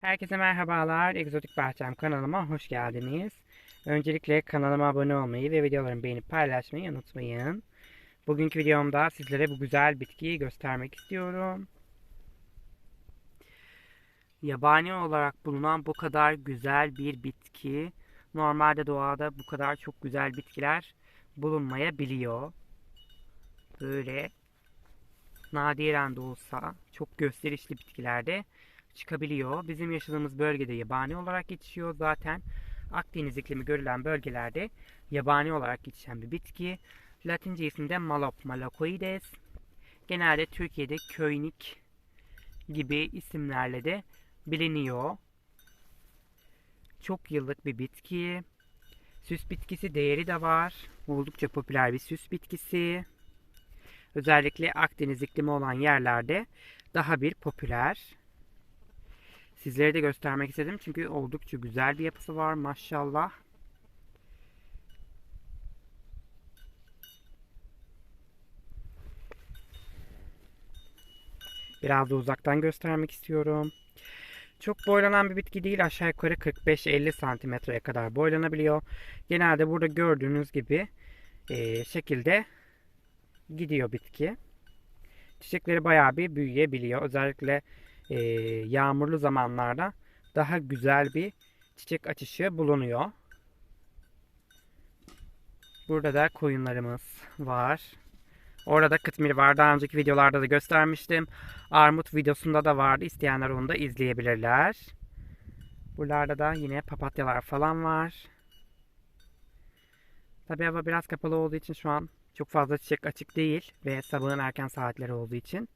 Herkese merhabalar. Egzotik Bahçem kanalıma hoş geldiniz. Öncelikle kanalıma abone olmayı ve videolarımı beğenip paylaşmayı unutmayın. Bugünkü videomda sizlere bu güzel bitkiyi göstermek istiyorum. Yabani olarak bulunan bu kadar güzel bir bitki normalde doğada bu kadar çok güzel bitkiler bulunmayabiliyor. Böyle nadiren de olsa çok gösterişli bitkilerde çıkabiliyor. Bizim yaşadığımız bölgede yabani olarak yetişiyor zaten. Akdeniz iklimi görülen bölgelerde yabani olarak yetişen bir bitki. Latince ismi de Malop malacoides. Genelde Türkiye'de köynik gibi isimlerle de biliniyor. Çok yıllık bir bitki. Süs bitkisi değeri de var. Oldukça popüler bir süs bitkisi. Özellikle Akdeniz iklimi olan yerlerde daha bir popüler. Sizlere de göstermek istedim çünkü oldukça güzel bir yapısı var maşallah. Biraz da uzaktan göstermek istiyorum. Çok boylanan bir bitki değil. Aşağı yukarı 45-50 santimetreye kadar boylanabiliyor. Genelde burada gördüğünüz gibi e, şekilde gidiyor bitki. Çiçekleri bayağı bir büyüyebiliyor. Özellikle e, yağmurlu zamanlarda daha güzel bir çiçek açışı bulunuyor. Burada da koyunlarımız var. Orada kıtmir var. Daha önceki videolarda da göstermiştim. Armut videosunda da vardı. İsteyenler onu da izleyebilirler. Buralarda da yine papatyalar falan var. Tabi hava biraz kapalı olduğu için şu an çok fazla çiçek açık değil ve sabahın erken saatleri olduğu için.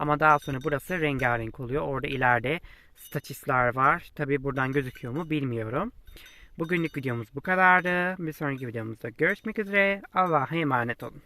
Ama daha sonra burası rengarenk oluyor. Orada ileride staçisler var. Tabi buradan gözüküyor mu bilmiyorum. Bugünlük videomuz bu kadardı. Bir sonraki videomuzda görüşmek üzere. Allah'a emanet olun.